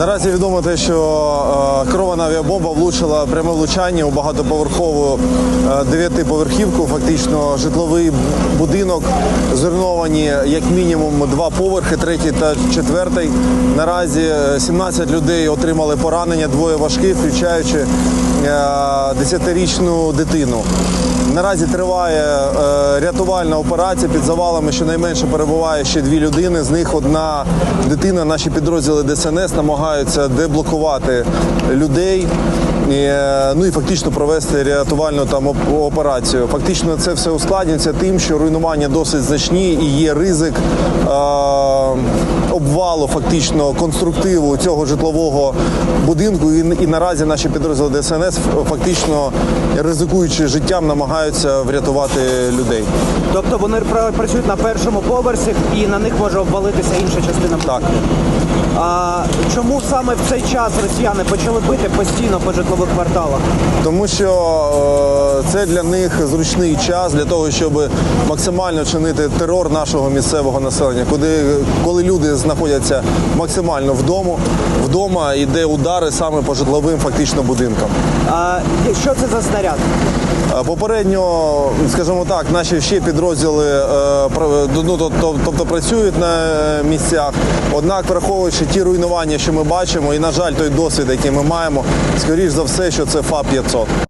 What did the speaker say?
Наразі відомо те, що е, керована авіабомба влучила пряме влучання у багатоповерхову е, дев'ятиповерхівку, фактично житловий будинок. Зруйновані як мінімум два поверхи, третій та четвертий. Наразі е, 17 людей отримали поранення, двоє важких, включаючи е, 10-річну дитину. Наразі триває е, рятувальна операція під завалами. Щонайменше перебуває ще дві людини. З них одна дитина. Наші підрозділи ДСНС намагаються деблокувати людей. Е, ну і фактично провести рятувальну там операцію. Фактично це все ускладнюється тим, що руйнування досить значні і є ризик е, обвалу фактично конструктиву цього житлового будинку. І, і наразі наші підрозділи ДСНС фактично ризикуючи життям, намагаються врятувати людей. Тобто вони пра- працюють на першому поверсі і на них може обвалитися інша частина. Так. А чому саме в цей час росіяни почали бити постійно по житлових кварталах? Тому що е, це для них зручний час для того, щоб максимально чинити терор нашого місцевого населення, куди коли люди знаходяться максимально вдома, вдома йде удари саме по житловим фактично будинкам. А що це за снаряд? Е, Попередньо, скажімо так, наші ще підрозділи е, ну, то- то- тобто працюють на місцях. Однак, враховуючи ті руйнування, що ми бачимо, і на жаль, той досвід, який ми маємо, скоріш за все, що це ФАП 500.